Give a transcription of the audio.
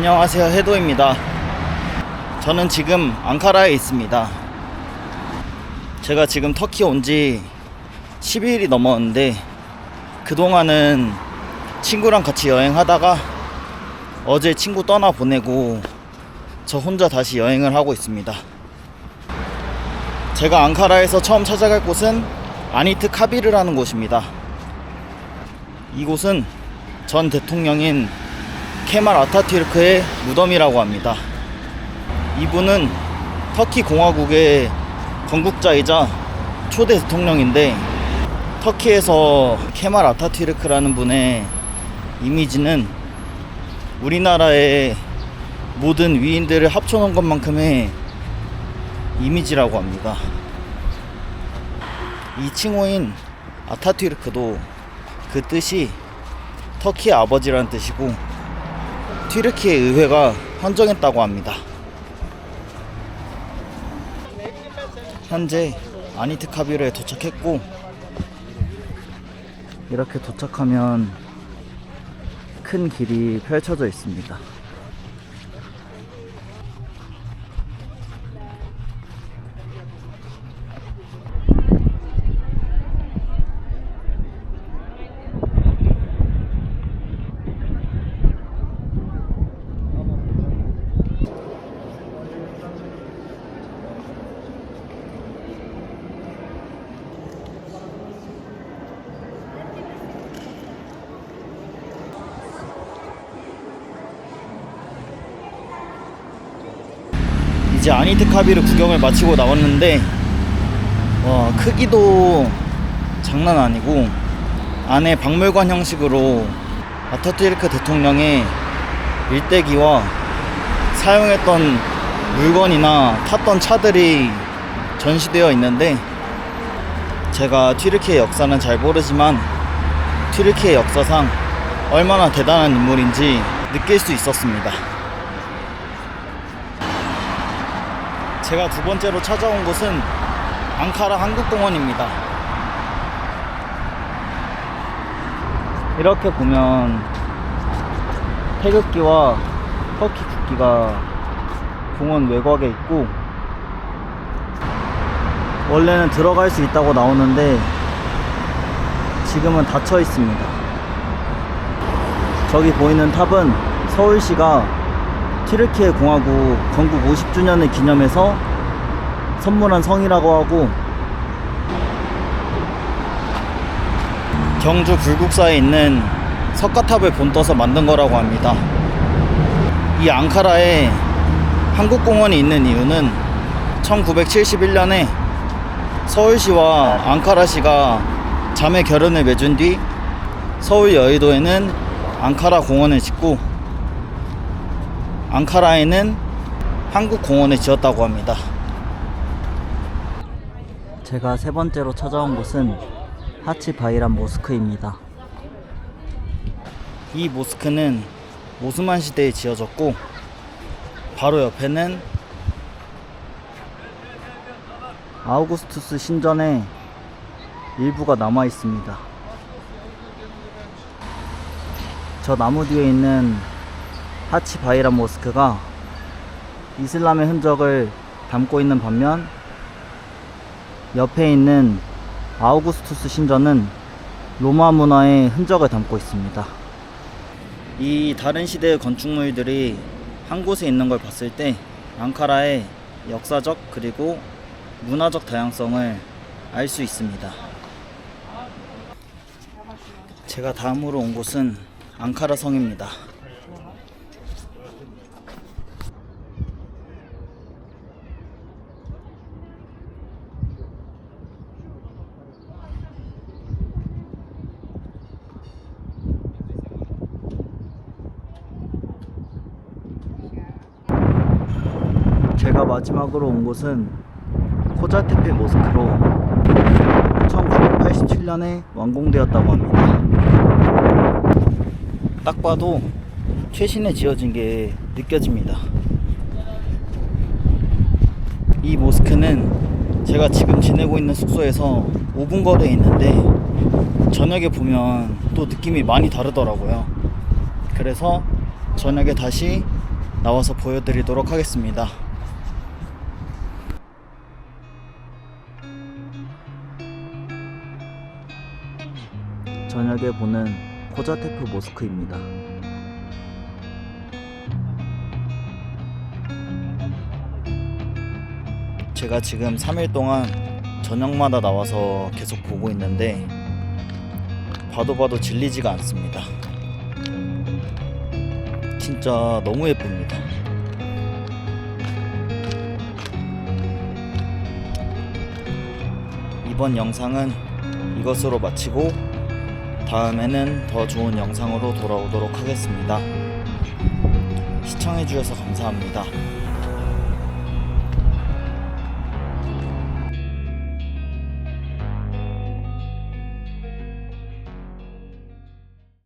안녕하세요 해도입니다. 저는 지금 앙카라에 있습니다. 제가 지금 터키 온 지 12일이 넘었는데 그동안은 친구랑 같이 여행하다가 어제 친구 떠나 보내고 저 혼자 다시 여행을 하고 있습니다. 제가 앙카라에서 처음 찾아갈 곳은 아니트 카비르라는 곳입니다. 이곳은 전 대통령인 케말 아타튀르크의 무덤이라고 합니다. 이분은 터키 공화국의 건국자이자 초대 대통령인데 터키에서 케말 아타튀르크라는 분의 이미지는 우리나라의 모든 위인들을 합쳐놓은 것만큼의 이미지라고 합니다. 이 칭호인 아타튀르크도 그 뜻이 터키의 아버지라는 뜻이고 튀르키의 의회가 헌정했다고 합니다. 현재 아니트 카비르에 도착했고 이렇게 도착하면 큰 길이 펼쳐져 있습니다. 이제 아니트 카비르 구경을 마치고 나왔는데 와 크기도 장난 아니고 안에 박물관 형식으로 아타투르크 대통령의 일대기와 사용했던 물건이나 탔던 차들이 전시되어 있는데 제가 튀르키의 역사는 잘 모르지만 튀르키의 역사상 얼마나 대단한 인물인지 느낄 수 있었습니다. 제가 두 번째로 찾아온 곳은 앙카라 한국공원입니다. 이렇게 보면 태극기와 터키 국기가 공원 외곽에 있고 원래는 들어갈 수 있다고 나오는데 지금은 닫혀 있습니다. 저기 보이는 탑은 서울시가 튀르키예 공화국 건국 50주년을 기념해서 선물한 성이라고 하고 경주 불국사에 있는 석가탑을 본떠서 만든 거라고 합니다. 이 앙카라에 한국공원이 있는 이유는 1971년에 서울시와 앙카라시가 자매 결연을 맺은 뒤 서울 여의도에는 앙카라 공원을 짓고 앙카라에는 한국 공원을 지었다고 합니다. 제가 세 번째로 찾아온 곳은 하치 바이란 모스크입니다. 이 모스크는 오스만 시대에 지어졌고 바로 옆에는 아우구스투스 신전의 일부가 남아 있습니다. 저 나무 뒤에 있는 하치 바이란 모스크가 이슬람의 흔적을 담고 있는 반면 옆에 있는 아우구스투스 신전은 로마 문화의 흔적을 담고 있습니다. 이 다른 시대의 건축물들이 한 곳에 있는 걸 봤을 때 앙카라의 역사적 그리고 문화적 다양성을 알 수 있습니다. 제가 다음으로 온 곳은 앙카라 성입니다. 제가 마지막으로 온 곳은 코자테페 모스크로 1987년에 완공되었다고 합니다. 딱 봐도 최신에 지어진 게 느껴집니다. 이 모스크는 제가 지금 지내고 있는 숙소에서 5분 거리에 있는데 저녁에 보면 또 느낌이 많이 다르더라고요. 그래서 저녁에 다시 나와서 보여드리도록 하겠습니다. 저녁에 보는 코자테프 모스크입니다. 제가 지금 3일 동안 저녁마다 나와서 계속 보고 있는데 봐도 봐도 질리지가 않습니다. 진짜 너무 예쁩니다. 이번 영상은 이것으로 마치고 다음에는 더 좋은 영상으로 돌아오도록 하겠습니다. 시청해주셔서 감사합니다.